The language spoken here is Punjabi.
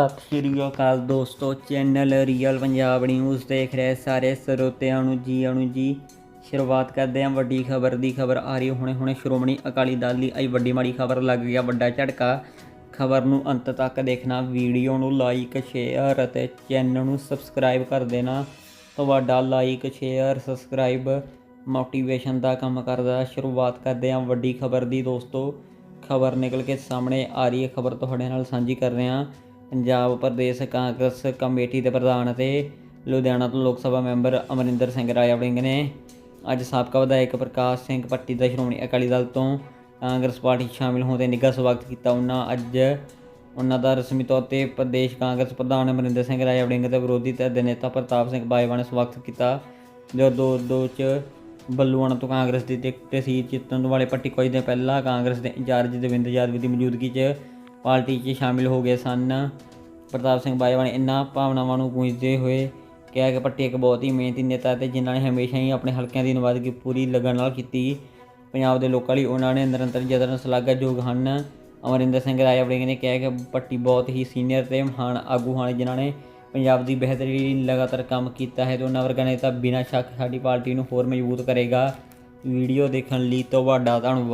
ਸਤਿ ਸ਼੍ਰੀ ਅਕਾਲ ਦੋਸਤੋ ਚੈਨਲ ਰੀਅਲ ਪੰਜਾਬ ਨਿਊਜ਼ ਦੇਖ ਰਹੇ ਸਾਰੇ ਸਰੋਤਿਆਂ ਨੂੰ ਜੀ ਆਣੂ ਜੀ। ਸ਼ੁਰੂਆਤ ਕਰਦੇ ਹਾਂ ਵੱਡੀ ਖਬਰ ਦੀ। ਖਬਰ ਆ ਰਹੀ ਹੁਣੇ ਹੁਣੇ ਸ਼੍ਰੋਮਣੀ ਅਕਾਲੀ ਦਲ ਦੀ। ਆਈ ਵੱਡੀ ਮਾੜੀ ਖਬਰ ਲੱਗ ਗਿਆ ਵੱਡਾ ਝਟਕਾ। ਖਬਰ ਨੂੰ ਅੰਤ ਤੱਕ ਦੇਖਣਾ, ਵੀਡੀਓ ਨੂੰ ਲਾਈਕ ਸ਼ੇਅਰ ਅਤੇ ਚੈਨਲ ਨੂੰ ਸਬਸਕ੍ਰਾਈਬ ਕਰ ਦੇਣਾ। ਤੁਹਾਡਾ ਲਾਈਕ ਸ਼ੇਅਰ ਸਬਸਕ੍ਰਾਈਬ ਮੋਟੀਵੇਸ਼ਨ ਦਾ ਕੰਮ ਕਰਦਾ। ਸ਼ੁਰੂਆਤ ਕਰਦੇ ਹਾਂ ਵੱਡੀ ਖਬਰ ਦੀ ਦੋਸਤੋ। ਖਬਰ ਨਿਕਲ ਕੇ ਸਾਹਮਣੇ ਆ ਰਹੀ ਹੈ। ਖਬਰ ਤੁਹਾਡੇ ਨਾਲ ਸਾਂਝੀ ਕਰ ਰਹੇ। ਹਾਂ ਪੰਜਾਬ ਪ੍ਰਦੇਸ਼, ਕਾਂਗਰਸ ਕਮੇਟੀ ਦੇ ਪ੍ਰਧਾਨ ਅਤੇ ਲੁਧਿਆਣਾ ਤੋਂ ਲੋਕ ਸਭਾ ਮੈਂਬਰ ਅਮਰਿੰਦਰ ਸਿੰਘ ਰਾਜਾ ਵੜਿੰਗ ਨੇ ਅੱਜ ਸਾਬਕਾ ਵਿਧਾਇਕ ਪ੍ਰਕਾਸ਼ ਸਿੰਘ ਪੱਟੀ ਦਾ ਸ਼੍ਰੋਮਣੀ ਅਕਾਲੀ ਦਲ ਤੋਂ ਕਾਂਗਰਸ ਪਾਰਟੀ 'ਚ ਸ਼ਾਮਿਲ ਹੋਣ ਤੇ ਨਿੱਘਾ ਸਵਾਗਤ ਕੀਤਾ। ਉਹਨਾਂ ਅੱਜ ਉਹਨਾਂ ਦਾ ਰਸਮੀ ਤੌਰ ਤੇ ਪ੍ਰਦੇਸ਼ ਕਾਂਗਰਸ ਪ੍ਰਧਾਨ ਅਮਰਿੰਦਰ ਸਿੰਘ ਰਾਜਾ ਵੜਿੰਗ ਤੇ ਵਿਰੋਧੀ ਧਿਰ ਦੇ ਨੇਤਾ ਪ੍ਰਤਾਪ ਸਿੰਘ ਬਾਜਵਾ ਨੇ ਸਵਾਗਤ ਕੀਤਾ। ਜੋ ਦੋ ਦੋ ਚ ਬੱਲੂਆਣਾ ਤੋਂ ਕਾਂਗਰਸ ਦੀ ਟਿਕਟ ਸੀ ਜਿੱਤਣ ਵਾਲੇ ਪੱਟੀ ਕੁਝ ਦਿਨ ਪਹਿਲਾਂ ਕਾਂਗਰਸ ਦੇ ਇੰਚਾਰਜ ਦਵਿੰਦਰ ਯਾਦਵ ਦੀ ਮੌਜੂਦਗੀ 'ਚ ਪਾਰਟੀ 'ਚ ਸ਼ਾਮਿਲ ਹੋ ਗਏ ਸਨ। ਪ੍ਰਤਾਪ ਸਿੰਘ ਬਾਜਵਾ ਨੇ ਇਨ੍ਹਾਂ ਭਾਵਨਾਵਾਂ ਨੂੰ ਗੂੰਜਦੇ ਹੋਏ ਕਿਹਾ ਕਿ ਪੱਟੀ ਇੱਕ ਬਹੁਤ ਹੀ ਮਿਹਨਤੀ ਨੇਤਾ ਤੇ ਜਿਨ੍ਹਾਂ ਨੇ ਹਮੇਸ਼ਾ ਹੀ ਆਪਣੇ ਹਲਕਿਆਂ ਦੀ ਨੁਮਾਇੰਦਗੀ ਪੂਰੀ ਲਗਨ ਨਾਲ ਕੀਤੀ। ਪੰਜਾਬ ਦੇ ਲੋਕਾਂ ਲਈ ਉਹਨਾਂ ਨੇ ਨਿਰੰਤਰ ਯਤਨ ਸ਼ਲਾਘਾਯੋਗ ਹਨ। ਅਮਰਿੰਦਰ ਸਿੰਘ ਰਾਜਾ ਵੜਿੰਗ ਨੇ ਕਿਹਾ ਕਿ ਪੱਟੀ ਬਹੁਤ ਹੀ ਸੀਨੀਅਰ ਤੇ ਮਹਾਨ ਆਗੂ ਹਨ। ਜਿਨ੍ਹਾਂ ਨੇ ਪੰਜਾਬ ਦੀ ਬਿਹਤਰੀ ਲਈ ਲਗਾਤਾਰ ਕੰਮ ਕੀਤਾ ਹੈ ਤੇ ਉਹਨਾਂ ਵਰਗਾ ਨੇਤਾ ਬਿਨਾਂ ਸ਼ੱਕ ਸਾਡੀ ਪਾਰਟੀ ਨੂੰ ਹੋਰ ਮਜ਼ਬੂਤ ਕਰੇਗਾ। ਵੀਡੀਓ ਦੇਖਣ ਲਈ ਤੁਹਾਡਾ ਧੰਨਵਾਦ।